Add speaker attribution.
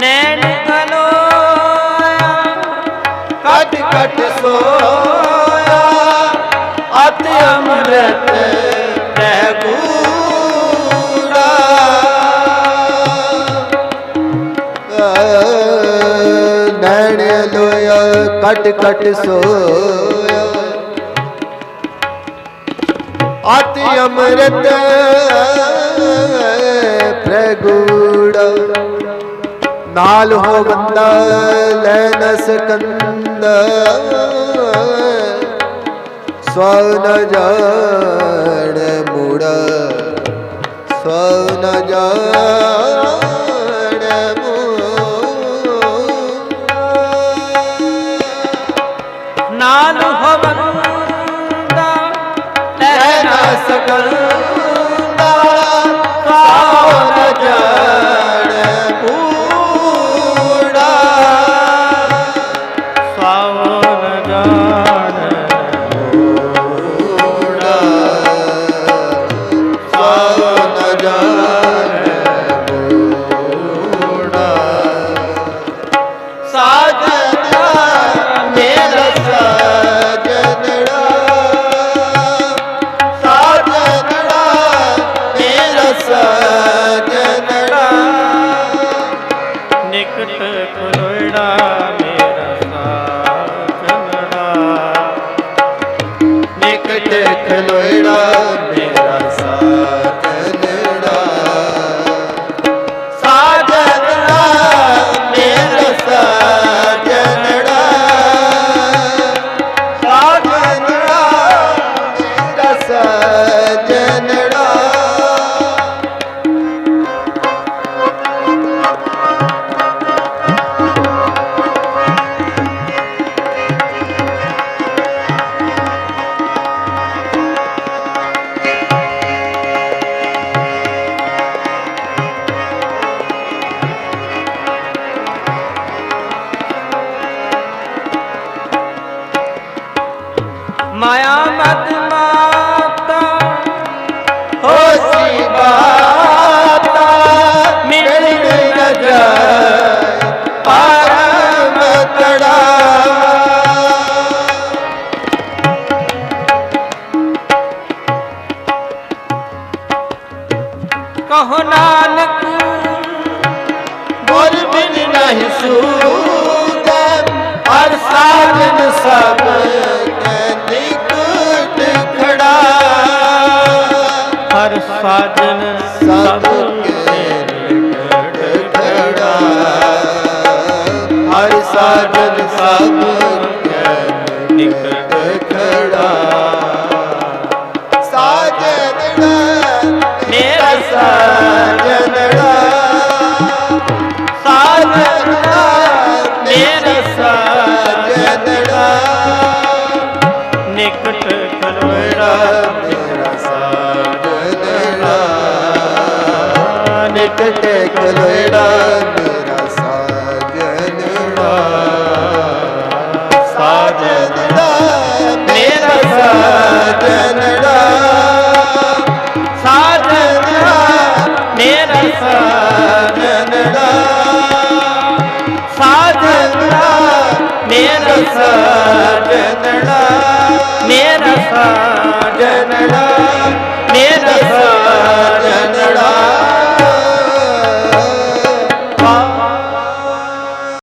Speaker 1: ਨੈਣ ਅਲੋਇਆ ਕਟ ਕਟ ਸੋਇਆ, ਅਤ ਅੰਮ੍ਰਿਤ ਰਹਿ ਗੂੜਾ
Speaker 2: ਨੈਣ ਲੋਇਆ, ਕਟ ਕਟ ਸੋਇਆ। ਅਤਿ ਅੰਮ੍ਰਿਤ ਪ੍ਰਗੂੜਾ। ਨਾਲ ਹੋ ਬੰਦਾ, ਲੈ ਨ ਸਕੰਦਾ। ਸਵ ਜਾਣ ਮੂੜਾ, ਸਵ ਜਾਣ ਮੂੜਾ।
Speaker 1: ਨਾਲ ਹੋਵੰਦਾ ਲੈ ਨਾ ਸਕੰਦਾ। ਮਾਇਆ ਮਦ ਮਾਤਾ
Speaker 2: ਹੋਸੀ ਬਾਤਾ
Speaker 1: ਮਿਲ
Speaker 2: ਨ ਜਾਏ ਪਰਮ ਤੜਾ।
Speaker 1: ਕਹੋ ਨਾਨਕ,
Speaker 2: ਗੁਰ ਬਿਨ ਨਹੀਂ ਸੂਤ ਹਰ ਸਾਜਨ ਸਭ ਕੈ ਨਿਕਟ ਖੜਾ
Speaker 1: ਹਰ ਸਾਜਨ
Speaker 2: ਸਭ ਕੇ ਹਰ ਸਾਜਨ ਸਭ ਨਿਕਟ
Speaker 1: ਖਲੋੜਾ
Speaker 2: ਮੇਰਾ ਸਾਜਨੜਾ ਸਾਜਨੜਾ ਮੇਰਾ ਸਾਜਨੜਾ
Speaker 1: ਸਾਜਣਾ ਮੇਰਾ
Speaker 2: ਸਾਜਨੜਾ
Speaker 1: ਸਾਜਣਾ ਮੇਰਾ ਸਾਜਣਾ